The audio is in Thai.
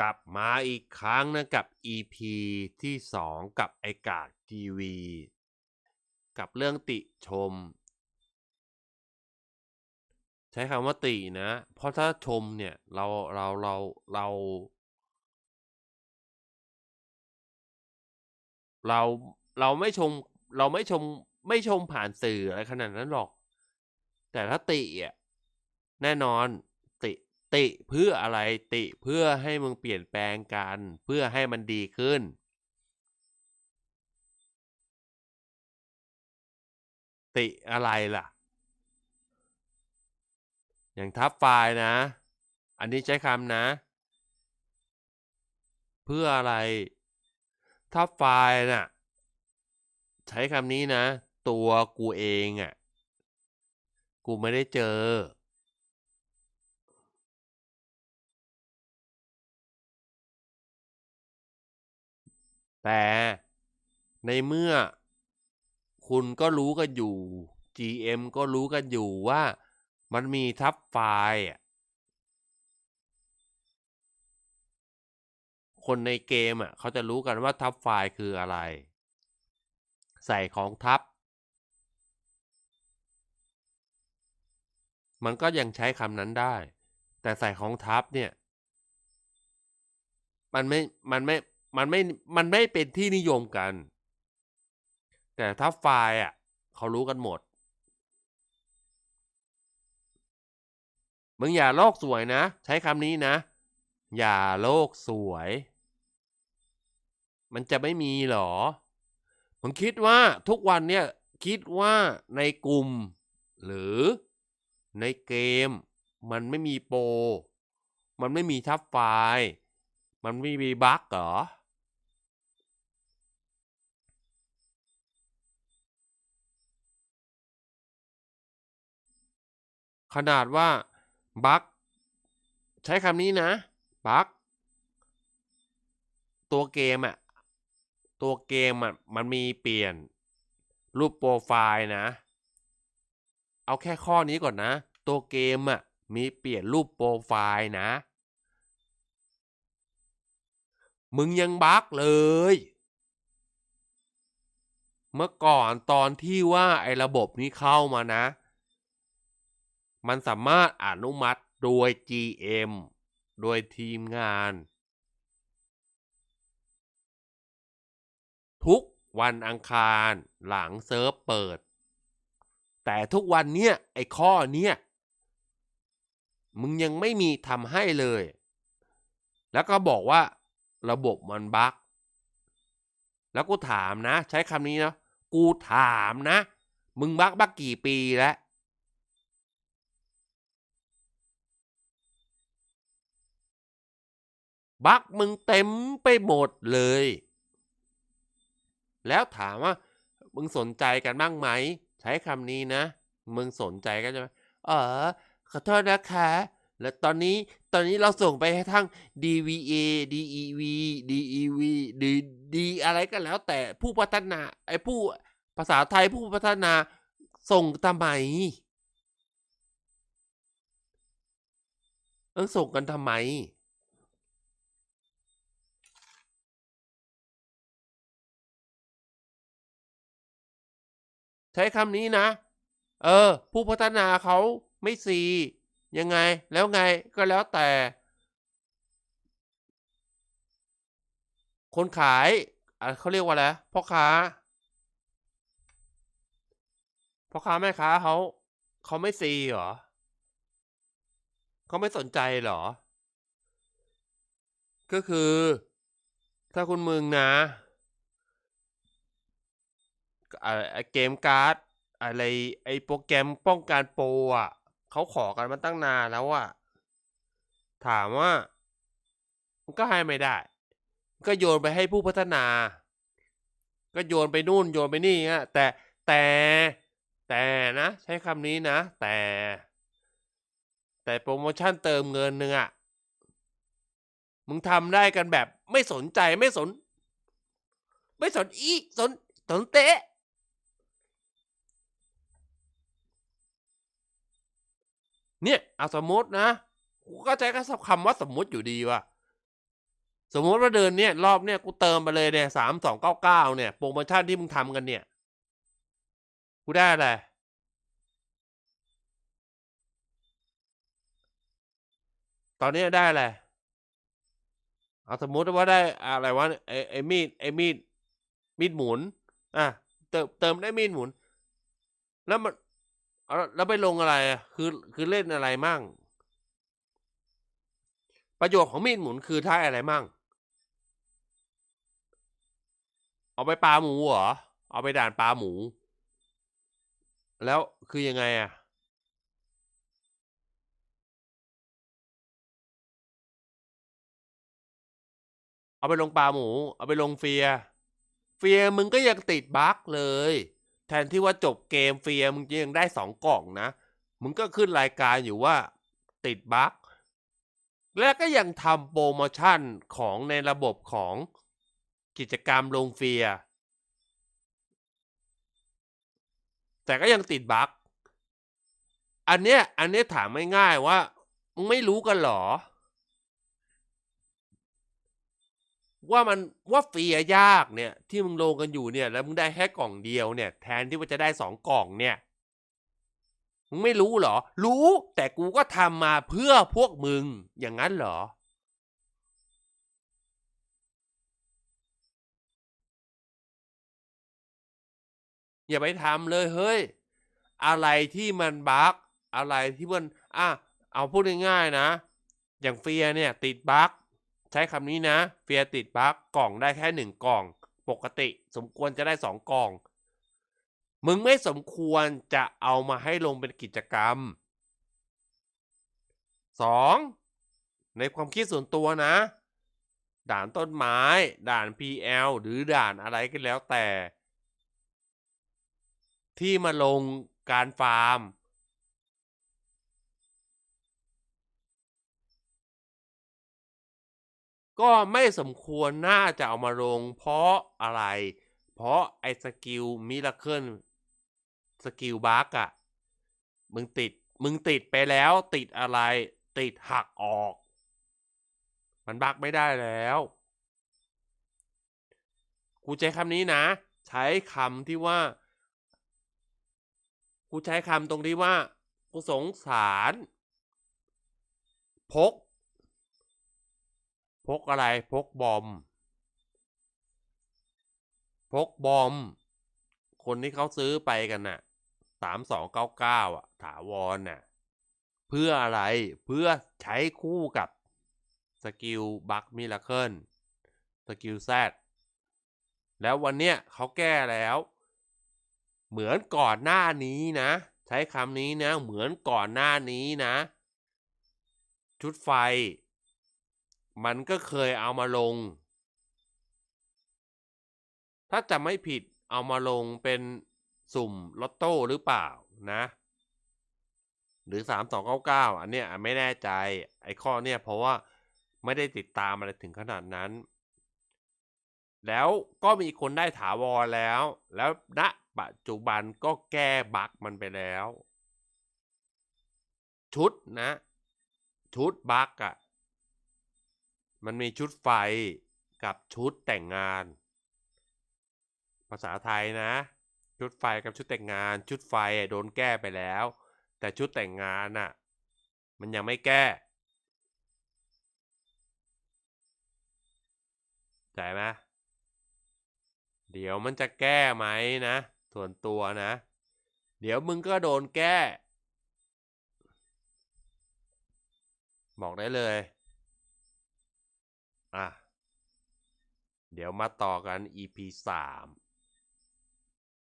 กลับมาอีกครั้งนะกับ EP ที่สองกับไอกากทีวี กับเรื่องติชม ใช้คำว่าตินะ เพราะถ้าชมเนี่ย เราเราเราเรา เราเราไม่ชมเราไม่ชมไม่ชมผ่านสื่ออะไรขนาดนั้นหรอก แต่ถ้าติอะแน่นอน ติเพื่ออะไรติเพื่อให้มึงเปลี่ยนแปลงกัน เพื่อให้มันดีขึ้น ติอะไรล่ะ อย่างทับไฟล์นะ อันนี้ใช้คำนะ เพื่ออะไร ทับไฟล์น่ะ ใช้คำนี้นะ ตัวกูเองอะ่ะ กูไม่ได้เจอ แต่ในเมื่อคุณก็รู้กันอยู่ GM ก็รู้กันอยู่ว่ามันมีทับไฟล์คนในเกมอะเขาจะรู้กันว่าทับไฟล์คืออะไร ใส่ของทับ มันก็ยังใช้คำนั้นได้ แต่ใส่ของทับเนี่ย มันไม่ มันไม่ มันไม่มันไม่เป็นที่นิยมกัน แต่ทับไฟล์อะเขารู้กันหมด มึงอย่าโลกสวยนะ ใช้คำนี้นะ อย่าโลกสวย มันจะไม่มีหรอผมคิดว่าทุกวันเนี่ยคิดว่าในกลุ่ม หรือในเกม มันไม่มีโปร มันไม่มีทับไฟล์ มันไม่มีบั๊กเหรอ ขนาดว่าบั๊กใช้คำนี้นะบั๊กตัวเกมอะตัวเกมอะมันมีเปลี่ยนรูปโปรไฟล์นะ เอาแค่ข้อนี้ก่อนนะ ตัวเกมอะมีเปลี่ยนรูปโปรไฟล์นะ มึงยังบั๊กเลย เมื่อก่อนตอนที่ว่าไอ้ระบบนี้เข้ามานะ มันสามารถอนุมัติโดย GM โดยทีมงาน ทุกวันอังคารหลังเซิร์ฟเปิด แต่ทุกวันเนี้ยไอ้ข้อเนี้ยมึงยังไม่มีทำให้เลย แล้วก็บอกว่าระบบมันบั๊กแล้วกูถามนะ ใช้คำนี้นะ กูถามนะ มึงบั๊กบั๊กกี่ปีแล้ว บั๊กมึงเต็มไปหมดเลย แล้วถามว่า มึงสนใจกันบ้างไหม ใช้คำนี้นะ มึงสนใจกันใช่ไหมเออขอโทษนะคะ แล้วตอนนี้ตอนนี้เราส่งไปให้ทั้ง DVA DEV DEV D D อะไรก็แล้ว แต่ผู้พัฒนาไอ้ผู้ภาษาไทยผู้พัฒนาส่งทำไมเออส่งกันทำไม ใช้คำนี้นะ เออ ผู้พัฒนาเขาไม่ซียังไง แล้วไงก็แล้วแต่ คนขายเขาเรียกว่าอะไรพ่อค้าพ่อค้าแม่ค้าเขาเขาไม่ซีเหรอเขาไม่สนใจเหรอ ก็คือ ถ้าคุณมึงนะ เกมการ์ด อะไรไอ้โปรแกรมป้องกันโปรอะเขาขอกันมาตั้งนานแล้วอะ ถามว่ามันก็ให้ไม่ได้ ก็โยนไปให้ผู้พัฒนา ก็โยนไปนู่นโยนไปนี่ฮะแต่แต่แต่นะ ใช้คำนี้นะ แต่ แต่โปรโมชั่นเติมเงินหนึ่งอะมึงทำได้กันแบบไม่สนใจไม่สน ไม่สนอีสนสนเตะ เนี่ยเอาสมมตินะกูก็ใช้คำว่าสมมติอยู่ดีว่ะสมมติว่าเดือนเนี้ยรอบเนี้ยกูเติมไปเลยเนี่ยสามสองเก้าเก้าเนี่ยโปรโมชั่นที่มึงทำกันเนี่ย กูได้อะไรตอนนี้ได้อะไรเอาสมมติว่าได้อะไรวะไอ้ไอ้มีดไอ้มีดมีดหมุน อะเติมเติมได้มีดหมุน แล้วมัน เอาแล้วไปลงอะไรอะคือคือเล่นอะไรมั่ง ประโยชน์ของมีดหมุนคือท้ายอะไรมั่ง เอาไปปลาหมูเหรอ เอาไปด่านปลาหมู แล้วคือยังไงอะเอาไปลงปลาหมู เอาไปลงเฟีย เฟียมึงก็ยังติดบั๊กเลย แทนที่ว่าจบเกมฟียร์มึงยังได้สองกล่องนะ มึงก็ขึ้นรายการอยู่ว่าติดบั๊กและก็ยังทำโปรโมชั่นของในระบบของกิจกรรมลงเฟียร์แต่ก็ยังติดบั๊กอันเนี้ยอันเนี้ยถามง่ายๆว่า มึงไม่รู้กันหรอ ว่ามันว่าเฟียยากเนี่ยที่มึงลงกันอยู่เนี่ย แล้วมึงได้แค่กล่องเดียวเนี่ย แทนที่ว่าจะได้สองกล่องเนี่ยมึงไม่รู้เหรอ รู้แต่กูก็ทำมาเพื่อพวกมึงอย่างนั้นเหรอ อย่าไปทำเลยเฮ้ย อะไรที่มันบั๊กอะไรที่มันอะเอาพูดง่ายๆนะ อย่างเฟียเนี่ย ติดบั๊ก ใช้คำนี้นะเฟียติดบั๊กกล่องได้แค่หนึ่งกล่อง ปกติสมควรจะได้สองกล่อง มึงไม่สมควรจะเอามาให้ลงเป็นกิจกรรมสองในความคิดส่วนตัวนะ ด่านต้นไม้ ด่าน PL หรือด่านอะไรก็แล้วแต่ ที่มาลงการฟาร์ม ก็ไม่สมควรน่าจะเอามาลง เพราะอะไร เพราะไอ้สกิลมิราเคิลสกิลบักอะมึงติด มึงติดไปแล้วติดอะไร ติดหักออก มันบักไม่ได้แล้ว กูใช้คำนี้นะ ใช้คำที่ว่า กูใช้คำตรงที่ว่า กูสงสาร พก พกอะไรพกบอม พกบอม คนที่เขาซื้อไปกันน่ะสามสองเก้าเก้าอะ ถาวรน่ะ เพื่ออะไรเพื่อใช้คู่กับสกิลบัคมิราเคิลสกิลแซดแล้ววันเนี้ยเขาแก้แล้ว เหมือนก่อนหน้านี้นะ ใช้คำนี้นะ เหมือนก่อนหน้านี้นะ ชุดไฟ มันก็เคยเอามาลง ถ้าจะไม่ผิดเอามาลงเป็นสุ่มลอตโต้หรือเปล่านะ หรือสามสองเก้าเก้าอันเนี้ยไม่แน่ใจไอ้ข้อเนี่ยเพราะว่าไม่ได้ติดตามอะไรถึงขนาดนั้น แล้วก็มีคนได้ถาวรแล้ว แล้วณปัจจุบันก็แก้บั๊กมันไปแล้ว ชุดนะ ชุดบั๊กอะ่ะ มันมีชุดไฟกับชุดแต่งงาน ภาษาไทยนะ ชุดไฟกับชุดแต่งงาน ชุดไฟโดนแก้ไปแล้ว แต่ชุดแต่งงานน่ะมันยังไม่แก้ใจไหมเดี๋ยวมันจะแก้ไหมนะ ส่วนตัวนะ เดี๋ยวมึงก็โดนแก้ บอกได้เลย อะ เดี๋ยวมาต่อกัน EP สาม